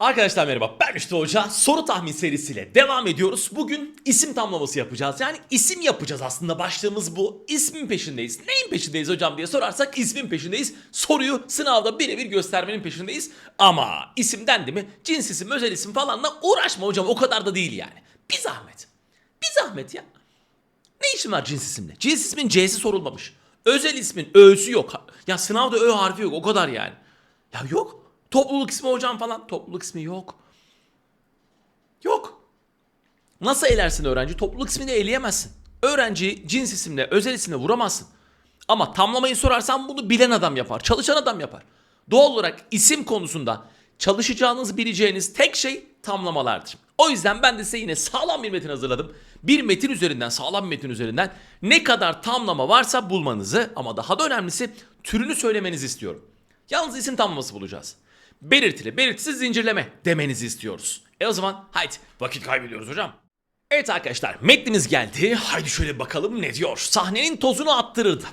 Arkadaşlar merhaba ben Üstü Hoca. Soru tahmin serisiyle devam ediyoruz. Bugün isim tamlaması yapacağız. Yani isim yapacağız aslında başlığımız bu. İsmin peşindeyiz. Neyin peşindeyiz hocam diye sorarsak ismin peşindeyiz. Soruyu sınavda birebir göstermenin peşindeyiz. Ama isim dendi mi cins isim özel isim falanla uğraşma hocam o kadar da değil yani. Bir zahmet. Bir zahmet ya. Ne işin var cins isimle? Cins ismin C'si sorulmamış. Özel ismin Ö'sü yok. Ya sınavda Ö harfi yok o kadar yani. Ya yok. Topluluk ismi hocam falan. Topluluk ismi yok. Yok. Nasıl elersin öğrenci? Topluluk ismini eleyemezsin. Öğrenci cins isimle, özel isimle vuramazsın. Ama tamlamayı sorarsan bunu bilen adam yapar. Çalışan adam yapar. Doğal olarak isim konusunda çalışacağınız, bileceğiniz tek şey tamlamalardır. O yüzden ben de size yine sağlam bir metin hazırladım. Bir metin üzerinden, sağlam bir metin üzerinden ne kadar tamlama varsa bulmanızı ama daha da önemlisi türünü söylemenizi istiyorum. Yalnız isim tamlaması bulacağız. Belirtili, belirtisiz zincirleme demenizi istiyoruz. E o zaman haydi vakit kaybediyoruz hocam. Evet arkadaşlar metnimiz geldi. Haydi şöyle bakalım ne diyor. Sahnenin tozunu attırırdı.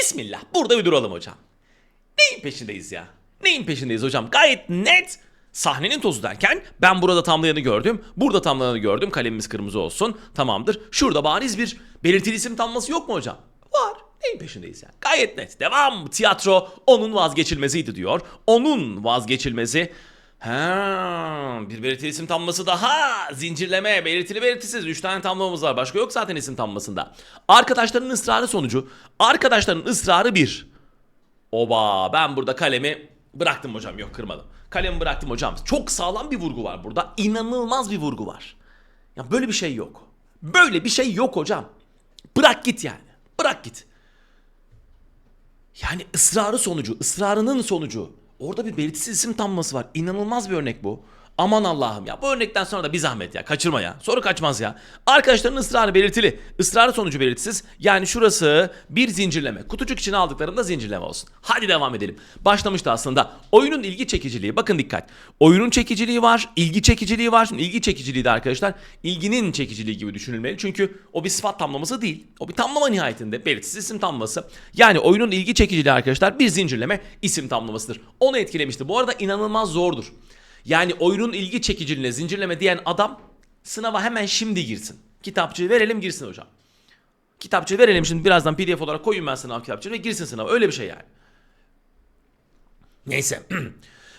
Bismillah burada bir duralım hocam. Neyin peşindeyiz ya? Neyin peşindeyiz hocam? Gayet net. Sahnenin tozu derken ben burada tamlayanı gördüm. Burada tamlayanı gördüm. Kalemimiz kırmızı olsun. Tamamdır. Şurada bariz bir belirtili isim tamlaması yok mu hocam? Var. Neyin peşindeyiz yani? Gayet net. Devam. Tiyatro onun vazgeçilmeziydi diyor. Onun vazgeçilmezi. Ha, bir belirtili isim tamlaması daha. Zincirleme, belirtili belirtisiz. Üç tane tamlamamız var. Başka yok zaten isim tamlamasında. Arkadaşların ısrarı sonucu. Arkadaşların ısrarı bir. Oba ben burada kalemi bıraktım hocam yok kırmadım. Kalemi bıraktım hocam. Çok sağlam bir vurgu var burada. İnanılmaz bir vurgu var. Ya böyle bir şey yok. Böyle bir şey yok hocam. Bırak git yani. Bırak git. Yani ısrarı sonucu, ısrarının sonucu. Orada bir belirtisiz isim tamlaması var. İnanılmaz bir örnek bu. Aman Allah'ım ya. Bu örnekten sonra da bir zahmet ya. Kaçırma ya. Soru kaçmaz ya. Arkadaşların ısrarı belirtili. Israrı sonucu belirtisiz. Yani şurası bir zincirleme. Kutucuk içine aldıklarında zincirleme olsun. Hadi devam edelim. Başlamıştı aslında. Oyunun ilgi çekiciliği. Bakın dikkat. Oyunun çekiciliği var. ilgi çekiciliği var. Şimdi ilgi çekiciliği de arkadaşlar ilginin çekiciliği gibi düşünülmeli. Çünkü o bir sıfat tamlaması değil. O bir tamlama nihayetinde. Belirtisiz isim tamlaması. Yani oyunun ilgi çekiciliği arkadaşlar bir zincirleme isim tamlamasıdır. Onu etkilemişti. Bu arada inanılmaz zordur. Yani oyunun ilgi çekiciliğine zincirleme diyen adam sınava hemen şimdi girsin. Kitapçığı verelim girsin hocam. Kitapçığı verelim şimdi birazdan pdf olarak koyayım ben sınav kitapçığı ve girsin sınava. Öyle bir şey yani. Neyse.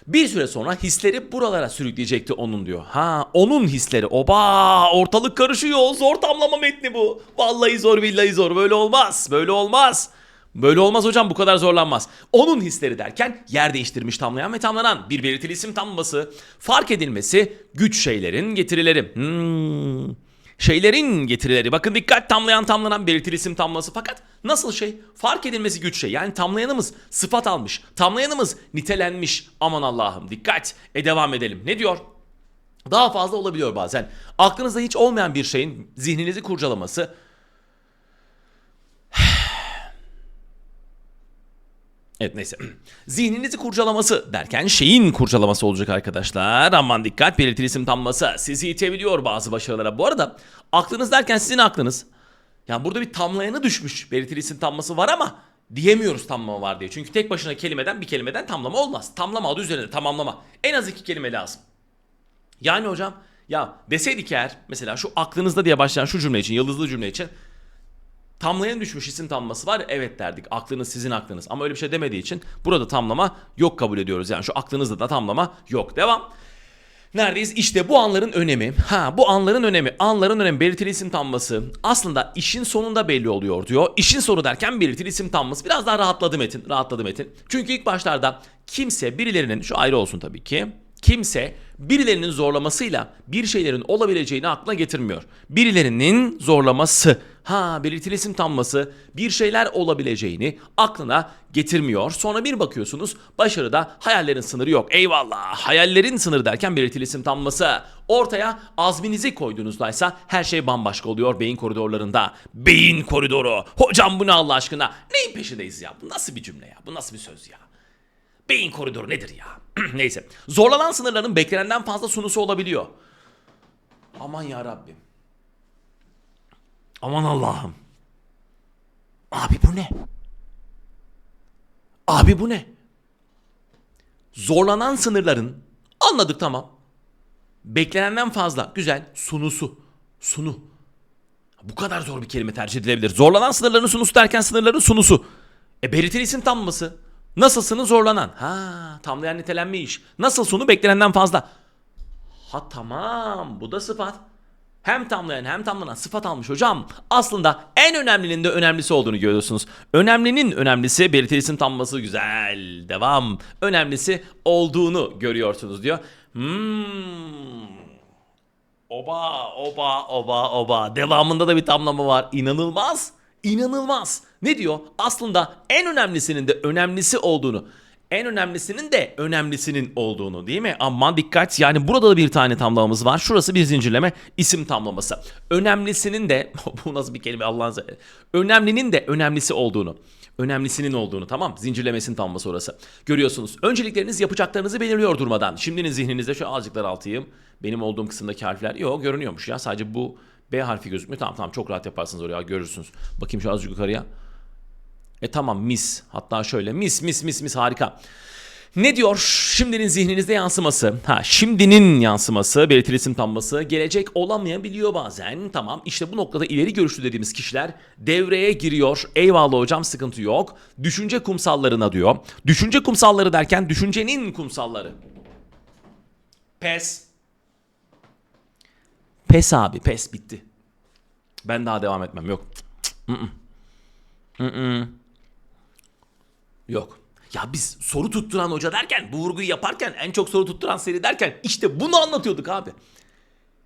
Bir süre sonra hisleri buralara sürükleyecekti onun diyor. Ha onun hisleri. Oba ortalık karışıyor. Zor tamlama metni bu. Vallahi zor billahi zor. Böyle olmaz. Böyle olmaz. Böyle olmaz hocam bu kadar zorlanmaz. Onun hisleri derken yer değiştirmiş tamlayan ve tamlanan bir belirtili isim tamlaması. Fark edilmesi güç şeylerin getirileri. Hmm. Şeylerin getirileri. Bakın dikkat tamlayan tamlanan belirtili isim tamlaması. Fakat nasıl şey? Fark edilmesi güç şey. Yani tamlayanımız sıfat almış. Tamlayanımız nitelenmiş. Aman Allah'ım dikkat. E devam edelim. Ne diyor? Daha fazla olabiliyor bazen. Aklınızda hiç olmayan bir şeyin zihninizi kurcalaması Evet neyse. Zihninizi kurcalaması derken şeyin kurcalaması olacak arkadaşlar. Aman dikkat belirtili isim tamlaması sizi itebiliyor bazı başarılara. Bu arada aklınız derken sizin aklınız. Yani burada bir tamlayanı düşmüş. Belirtili isim tamlaması var ama diyemiyoruz tamlama var diye. Çünkü tek başına kelimeden bir kelimeden tamlama olmaz. Tamlama adı üzerinde tamamlama. En az iki kelime lazım. Yani hocam ya deseydik eğer mesela şu aklınızda diye başlayan şu cümle için yıldızlı cümle için tamlayan düşmüş isim tamlaması var. Evet derdik. Aklınız sizin aklınız. Ama öyle bir şey demediği için burada tamlama yok kabul ediyoruz. Yani şu aklınızda da tamlama yok. Devam. Neredeyiz? İşte bu anların önemi. Ha bu anların önemi. Anların önemi belirtili isim tamlaması. Aslında işin sonunda belli oluyor diyor. İşin sonu derken belirtili isim tamlaması. Biraz daha rahatladı Metin. Rahatladı Metin. Çünkü ilk başlarda kimse birilerinin şu ayrı olsun tabii ki. Kimse birilerinin zorlamasıyla bir şeylerin olabileceğini aklına getirmiyor. Birilerinin zorlaması, ha belirtili isim bir şeyler olabileceğini aklına getirmiyor. Sonra bir bakıyorsunuz başarıda hayallerin sınırı yok. Eyvallah hayallerin sınırı derken belirtili isim. Ortaya azminizi koyduğunuzda ise her şey bambaşka oluyor beyin koridorlarında. Beyin koridoru. Hocam bu ne Allah aşkına? Neyin peşindeyiz ya? Bu nasıl bir cümle ya? Bu nasıl bir söz ya? Beyin koridoru nedir ya? Neyse. Zorlanan sınırların beklenenden fazla sunusu olabiliyor. Aman ya Rabbim. Aman Allah'ım. Abi bu ne? Abi bu ne? Zorlanan sınırların Anladık tamam. Beklenenden fazla. Güzel. Sunusu. Sunu. Bu kadar zor bir kelime tercih edilebilir. Zorlanan sınırların sunusu derken sınırların sunusu. E belirtili isim tamlaması. Nasılsını zorlanan. Ha tamlayan nitelenme iş. Nasıl sunu beklenenden fazla. Ha tamam bu da sıfat. Hem tamlayan hem tamlanan sıfat almış hocam. Aslında en önemlinin de önemlisi olduğunu görüyorsunuz. Önemlinin önemlisi belirtili isim tamlaması güzel. Devam. Önemlisi olduğunu görüyorsunuz diyor. Hmm. Oba oba oba oba. Devamında da bir tamlama var. İnanılmaz. İnanılmaz. Ne diyor? Aslında en önemlisinin de önemlisi olduğunu. En önemlisinin de önemlisinin olduğunu değil mi? Aman dikkat yani burada da bir tane tamlamamız var. Şurası bir zincirleme isim tamlaması. Önemlisinin de bu nasıl bir kelime Allah'ın se- Önemlinin de önemlisi olduğunu. Önemlisinin olduğunu tamam zincirlemesinin tamlaması orası. Görüyorsunuz öncelikleriniz yapacaklarınızı belirliyor durmadan. Şimdinin zihninizde şu azıcık daraltayım. Benim olduğum kısımdaki harfler yok görünüyormuş ya sadece bu B harfi gözükmüyor. Tamam tamam çok rahat yaparsınız oraya görürsünüz. Bakayım şu azıcık yukarıya. E tamam mis. Hatta şöyle mis mis mis mis harika. Ne diyor? Şimdinin zihninizde yansıması. Ha şimdinin yansıması, belirtili isim tamlaması gelecek olamayabiliyor bazen. Tamam işte bu noktada ileri görüşlü dediğimiz kişiler devreye giriyor. Eyvallah hocam sıkıntı yok. Düşünce kumsallarına diyor. Düşünce kumsalları derken düşüncenin kumsalları. Pes. Pes abi pes bitti. Ben daha devam etmem yok. Yok. Ya biz soru tutturan hoca derken, bu vurguyu yaparken, en çok soru tutturan seri derken işte bunu anlatıyorduk abi.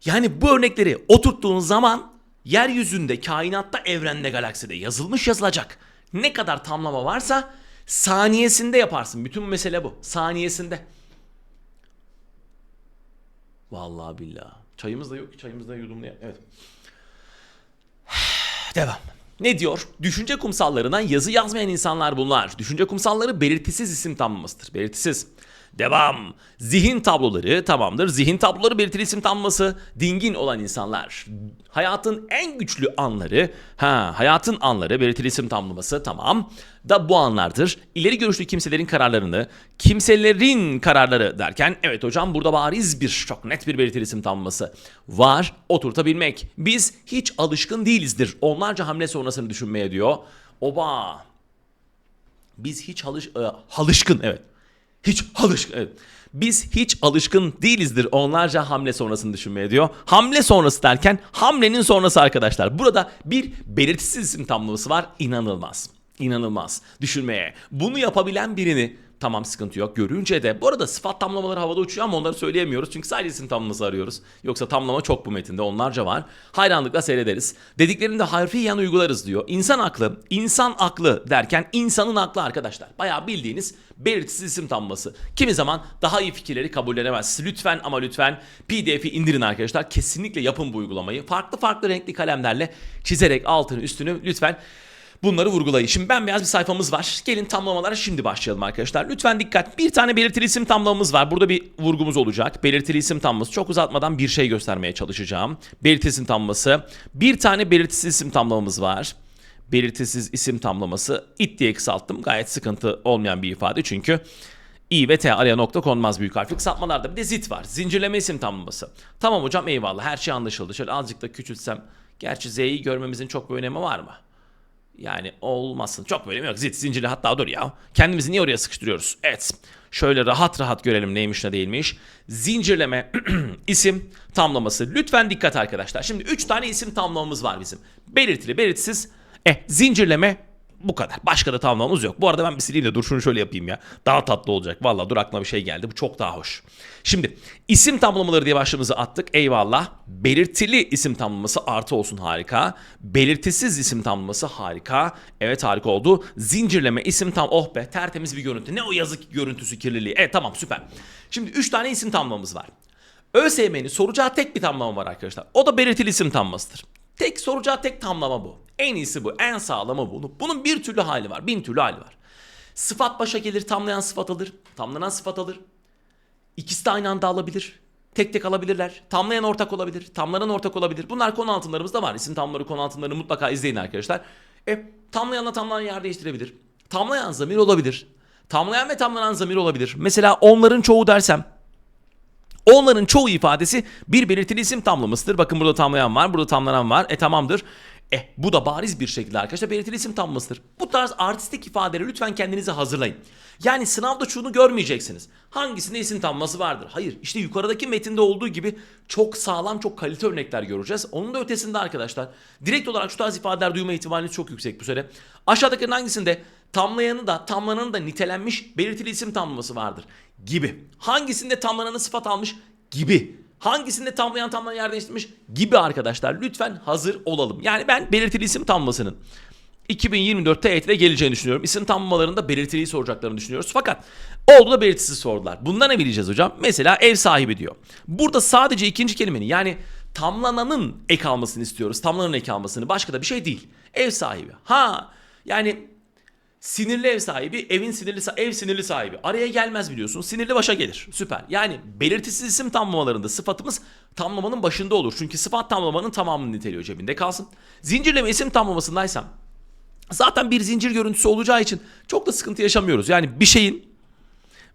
Yani bu örnekleri oturttuğun zaman yeryüzünde, kainatta, evrende, galakside yazılmış yazılacak. Ne kadar tamlama varsa saniyesinde yaparsın. Bütün mesele bu. Saniyesinde. Vallahi billahi. Çayımız da yok ki. Çayımız da yudumlu. Evet. Devam. Ne diyor? Düşünce kumsallarından yazı yazmayan insanlar bunlar. Düşünce kumsalları belirtisiz isim tamlamasıdır. Belirtisiz. Devam. Zihin tabloları tamamdır. Zihin tabloları belirtili isim tamlaması. Dingin olan insanlar. Hayatın en güçlü anları. Ha, hayatın anları belirtili isim tamlaması tamam. Da bu anlardır. İleri görüşlü kimselerin kararlarını, kimselerin kararları derken evet hocam burada bariz bir çok net bir belirtili isim tamlaması var. Oturtabilmek. Biz hiç alışkın değilizdir. Onlarca hamle sonrasını düşünmeye diyor. Oba. Biz hiç alış, e, halışkın evet. Hiç alışkın. Biz hiç alışkın değilizdir onlarca hamle sonrasını düşünmeye diyor. Hamle sonrası derken hamlenin sonrası arkadaşlar. Burada bir belirtisiz isim tamlaması var. İnanılmaz. İnanılmaz. Düşünmeye. Bunu yapabilen birini Tamam sıkıntı yok. Görünce de bu arada sıfat tamlamaları havada uçuyor ama onları söyleyemiyoruz. Çünkü sadece isim tamlaması arıyoruz. Yoksa tamlama çok bu metinde. Onlarca var. Hayranlıkla seyrederiz. Dediklerinde harfiyen uygularız diyor. İnsan aklı, insan aklı derken insanın aklı arkadaşlar. Bayağı bildiğiniz belirtisiz isim tamlaması. Kimi zaman daha iyi fikirleri kabullenemez. Lütfen ama lütfen PDF'i indirin arkadaşlar. Kesinlikle yapın bu uygulamayı. Farklı farklı renkli kalemlerle çizerek altını üstünü lütfen Bunları vurgulayın. Şimdi bembeyaz bir sayfamız var. Gelin tamlamalara şimdi başlayalım arkadaşlar. Lütfen dikkat. Bir tane belirtili isim tamlamamız var. Burada bir vurgumuz olacak. Belirtili isim tamlaması. Çok uzatmadan bir şey göstermeye çalışacağım. Belirtili isim tamlaması. Bir tane belirtisiz isim tamlamamız var. Belirtisiz isim tamlaması. it diye kısalttım. Gayet sıkıntı olmayan bir ifade çünkü i ve t araya nokta konmaz büyük harfli kısaltmalarda. Bir de zit var. Zincirleme isim tamlaması. Tamam hocam eyvallah her şey anlaşıldı. Şöyle azıcık da küçültsem. Gerçi z'yi görmemizin çok bir önemi var mı? Yani olmasın. Çok bölüm yok. Zit zincirli hatta dur ya. Kendimizi niye oraya sıkıştırıyoruz? Evet. Şöyle rahat rahat görelim neymiş ne değilmiş. Zincirleme isim tamlaması. Lütfen dikkat arkadaşlar. Şimdi 3 tane isim tamlamamız var bizim. Belirtili, belirtisiz. E zincirleme bu kadar. Başka da tamamlamamız yok. Bu arada ben bir sileyim de dur şunu şöyle yapayım ya. Daha tatlı olacak. Valla dur aklıma bir şey geldi. Bu çok daha hoş. Şimdi isim tamlamaları diye başlığımızı attık. Eyvallah. Belirtili isim tamlaması artı olsun harika. Belirtisiz isim tamlaması harika. Evet harika oldu. Zincirleme isim tam oh be tertemiz bir görüntü. Ne o yazık görüntüsü kirliliği. Evet tamam süper. Şimdi 3 tane isim tamlamamız var. ÖSYM'nin soracağı tek bir tamlama var arkadaşlar. O da belirtili isim tamlamasıdır. Tek soracağı tek tamlama bu. En iyisi bu. En sağlamı bu. Bunun bir türlü hali var. Bin türlü hali var. Sıfat başa gelir. Tamlayan sıfat alır. Tamlanan sıfat alır. İkisi de aynı anda alabilir. Tek tek alabilirler. Tamlayan ortak olabilir. Tamlanan ortak olabilir. Bunlar konu altınlarımızda var. İsim tamları konu altınlarını mutlaka izleyin arkadaşlar. E, tamlayanla tamlanan yer değiştirebilir. Tamlayan zamir olabilir. Tamlayan ve tamlanan zamir olabilir. Mesela onların çoğu dersem Onların çoğu ifadesi bir belirtili isim tamlamasıdır. Bakın burada tamlayan var, burada tamlanan var. E tamamdır. Eh bu da bariz bir şekilde arkadaşlar belirtili isim tamlamasıdır. Bu tarz artistik ifadeleri lütfen kendinize hazırlayın. Yani sınavda şunu görmeyeceksiniz. Hangisinde isim tamlaması vardır? Hayır işte yukarıdaki metinde olduğu gibi çok sağlam çok kalite örnekler göreceğiz. Onun da ötesinde arkadaşlar direkt olarak şu tarz ifadeler duyma ihtimaliniz çok yüksek bu sene. Aşağıdakilerin hangisinde tamlayanı da tamlananın da nitelenmiş belirtili isim tamlaması vardır gibi. Hangisinde tamlananı sıfat almış gibi. Hangisinde tamlayan tamlayan yer değiştirmiş gibi arkadaşlar lütfen hazır olalım. Yani ben belirtili isim tamlamasının 2024 TYT'de geleceğini düşünüyorum. İsim tamlamalarında belirtiliyi soracaklarını düşünüyoruz. Fakat oldu da belirtisiz sordular. Bunda ne bileceğiz hocam? Mesela ev sahibi diyor. Burada sadece ikinci kelimenin yani tamlananın ek almasını istiyoruz. Tamlananın ek almasını. Başka da bir şey değil. Ev sahibi. Ha yani Sinirli ev sahibi, evin sinirli ev sinirli sahibi. Araya gelmez biliyorsun. Sinirli başa gelir. Süper. Yani belirtisiz isim tamlamalarında sıfatımız tamlamanın başında olur. Çünkü sıfat tamlamanın tamamını niteliyor cebinde kalsın. Zincirleme isim tamlamasındaysam zaten bir zincir görüntüsü olacağı için çok da sıkıntı yaşamıyoruz. Yani bir şeyin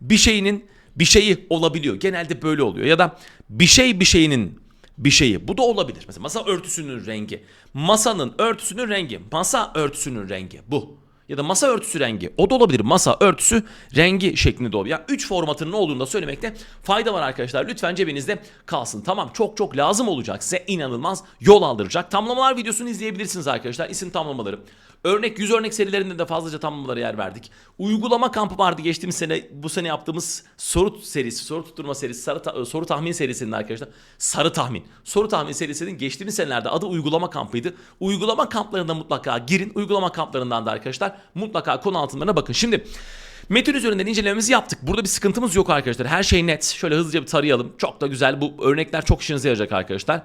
bir şeyinin bir şeyi olabiliyor. Genelde böyle oluyor. Ya da bir şey bir şeyinin bir şeyi. Bu da olabilir. Mesela masa örtüsünün rengi. Masanın örtüsünün rengi. Masa örtüsünün rengi. Bu. Ya da masa örtüsü rengi. O da olabilir. Masa örtüsü rengi şeklinde de olabilir. Yani 3 formatının olduğunu da söylemekte fayda var arkadaşlar. Lütfen cebinizde kalsın. Tamam çok çok lazım olacak size. inanılmaz yol aldıracak. Tamlamalar videosunu izleyebilirsiniz arkadaşlar. İsim tamlamaları. Örnek 100 örnek serilerinde de fazlaca tamlamalara yer verdik. Uygulama kampı vardı geçtiğimiz sene. Bu sene yaptığımız soru serisi, soru tutturma serisi, sarı ta- soru tahmin serisinin arkadaşlar. Sarı tahmin. Soru tahmin serisinin geçtiğimiz senelerde adı uygulama kampıydı. Uygulama kamplarına mutlaka girin. Uygulama kamplarından da arkadaşlar mutlaka konu altınlarına bakın. Şimdi Metin üzerinden incelememizi yaptık. Burada bir sıkıntımız yok arkadaşlar. Her şey net. Şöyle hızlıca bir tarayalım. Çok da güzel. Bu örnekler çok işinize yarayacak arkadaşlar.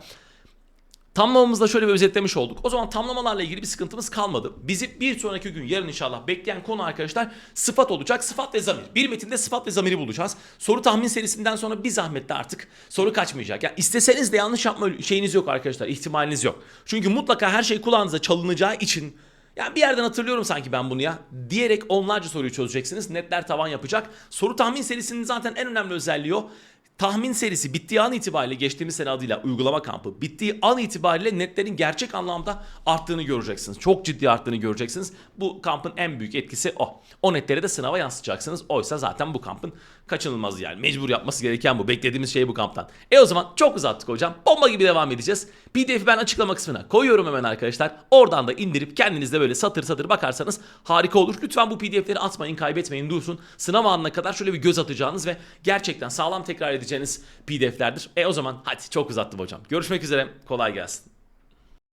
Tamlamamızda şöyle bir özetlemiş olduk. O zaman tamlamalarla ilgili bir sıkıntımız kalmadı. Bizi bir sonraki gün yarın inşallah bekleyen konu arkadaşlar sıfat olacak. Sıfat ve zamir. Bir metinde sıfat ve zamiri bulacağız. Soru tahmin serisinden sonra bir zahmetle artık soru kaçmayacak. Yani isteseniz de yanlış yapma şeyiniz yok arkadaşlar. ihtimaliniz yok. Çünkü mutlaka her şey kulağınıza çalınacağı için yani bir yerden hatırlıyorum sanki ben bunu ya. Diyerek onlarca soruyu çözeceksiniz. Netler tavan yapacak. Soru tahmin serisinin zaten en önemli özelliği o. Tahmin serisi bittiği an itibariyle geçtiğimiz sene adıyla uygulama kampı bittiği an itibariyle netlerin gerçek anlamda arttığını göreceksiniz. Çok ciddi arttığını göreceksiniz. Bu kampın en büyük etkisi o. O netleri de sınava yansıtacaksınız. Oysa zaten bu kampın kaçınılmazı yani. Mecbur yapması gereken bu. Beklediğimiz şey bu kamptan. E o zaman çok uzattık hocam. Bomba gibi devam edeceğiz. PDF'i ben açıklama kısmına koyuyorum hemen arkadaşlar. Oradan da indirip kendiniz de böyle satır satır bakarsanız harika olur. Lütfen bu PDF'leri atmayın, kaybetmeyin, dursun. Sınav anına kadar şöyle bir göz atacağınız ve gerçekten sağlam tekrar edeceğiniz PDF'lerdir. E o zaman hadi çok uzattım hocam. Görüşmek üzere. Kolay gelsin.